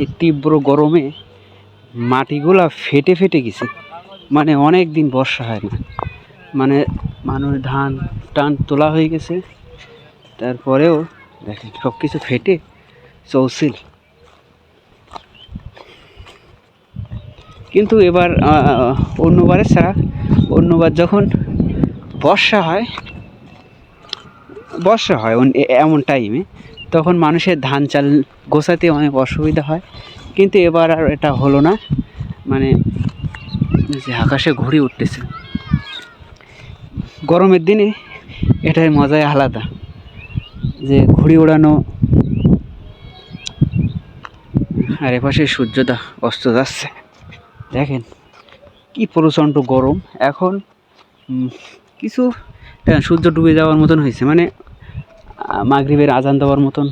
এই তীব্র গরমে মাটিগুলা ফেটে ফেটে গেছে। মানে অনেক দিন বর্ষা হয় না। মানে মানুষ ধান টান তোলা হয়ে গেছে। তারপরেও দেখেন সব কিছু ফেটে চৌসিল কিন্তু এবার অন্যবারের ছাড়া, অন্যবার যখন বর্ষা হয় বর্ষা হয় এমন টাইমে তখন মানুষের ধান চাল গোছাতে অনেক অসুবিধা হয়। কিন্তু এবার আর এটা হলো না। মানে যে আকাশে ঘুড়ি উঠতেছে। গরমের দিনে এটাই মজাই আলাদা। যে ঘুড়ি ওড়ানো আর এপাশে সূর্যটা অস্ত যাচ্ছে। দেখেন কি প্রচণ্ড গরম। এখন কিছু আহ, সূর্য ডুবে যাওয়ার মতন হয়েছে। মানে মাগরিবের আজান দেওয়ার মতন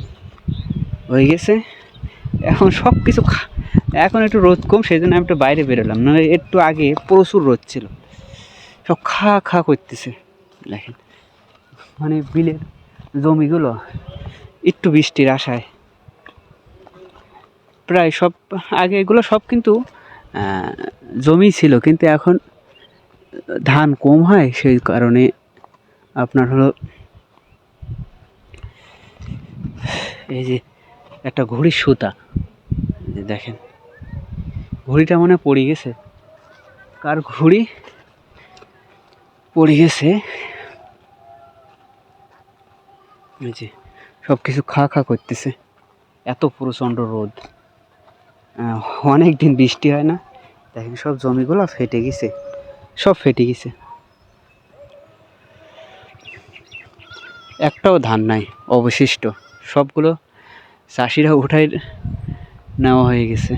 হয়ে গেছে। এখন সব কিছু এখন একটু রোদ কম সেই জন্য আমি একটু বাইরে বেরোলাম। না একটু আগে প্রচুর রোদ ছিল। সব খা খা করতেছে। দেখেন মানে বিলের জমিগুলো একটু বৃষ্টির আশায়। প্রায় সব, আগে এগুলো সব কিন্তু জমি ছিল, কিন্তু এখন ধান কম হয়, সেই কারণে আপনার হলো এই যে একটা ঘড়ির সুতা যে দেখেন। ঘড়িটা মনে পড়ে গেছে। কার ঘড়ি? পড়ে গেছে। এই যে সব কিছু খা খা করতেছে। এত প্রচণ্ড রোদ। অনেক দিন বৃষ্টি হয় না। দেখেন সব জমিগুলো ফেটে গেছে। সব ফেটে গেছে। একটাও ধান নাই, অবশিষ্ট। সবগুলো চাষিরা উঠাই নেওয়া হয়ে গেছে।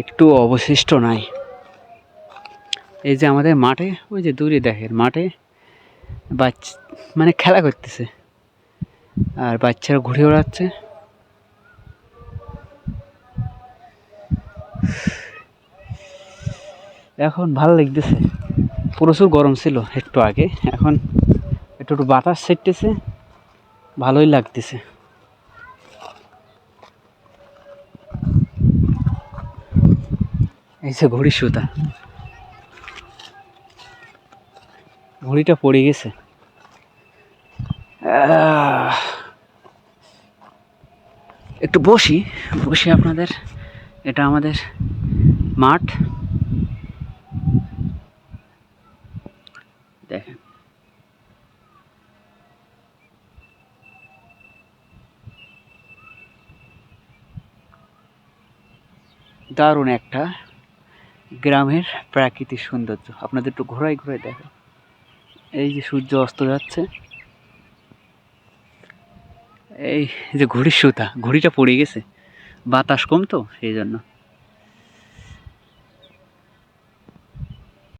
একটু অবশিষ্ট নাই। এই যে আমাদের মাঠে, ওই যে দূরে দেখেন, মাঠে বাচ্চা মানে খেলা করতেছে। আর বাচ্চারা ঘুরে ওড়াচ্ছে এখন ভালো লাগতেছে। প্রচুর গরম ছিল একটু আগে, এখন একটু বাতাস ছেড়তেছে, ভালোই লাগতেছে। এই যে ঘড়ির সুতা। ঘড়িটা পড়ে গেছে। একটু বসি, বসে আপনাদের। এটা আমাদের মাঠ দেখেন দারুণ একটা গ্রামের প্রাকৃতিক সৌন্দর্য। আপনাদের একটু ঘোরায় ঘোরাই দেখো। এই যে সূর্য অস্ত যাচ্ছে। এই যে ঘড়ির সুতা, ঘড়িটা পড়ে গেছে। বাতাস কম তো, সেই জন্য।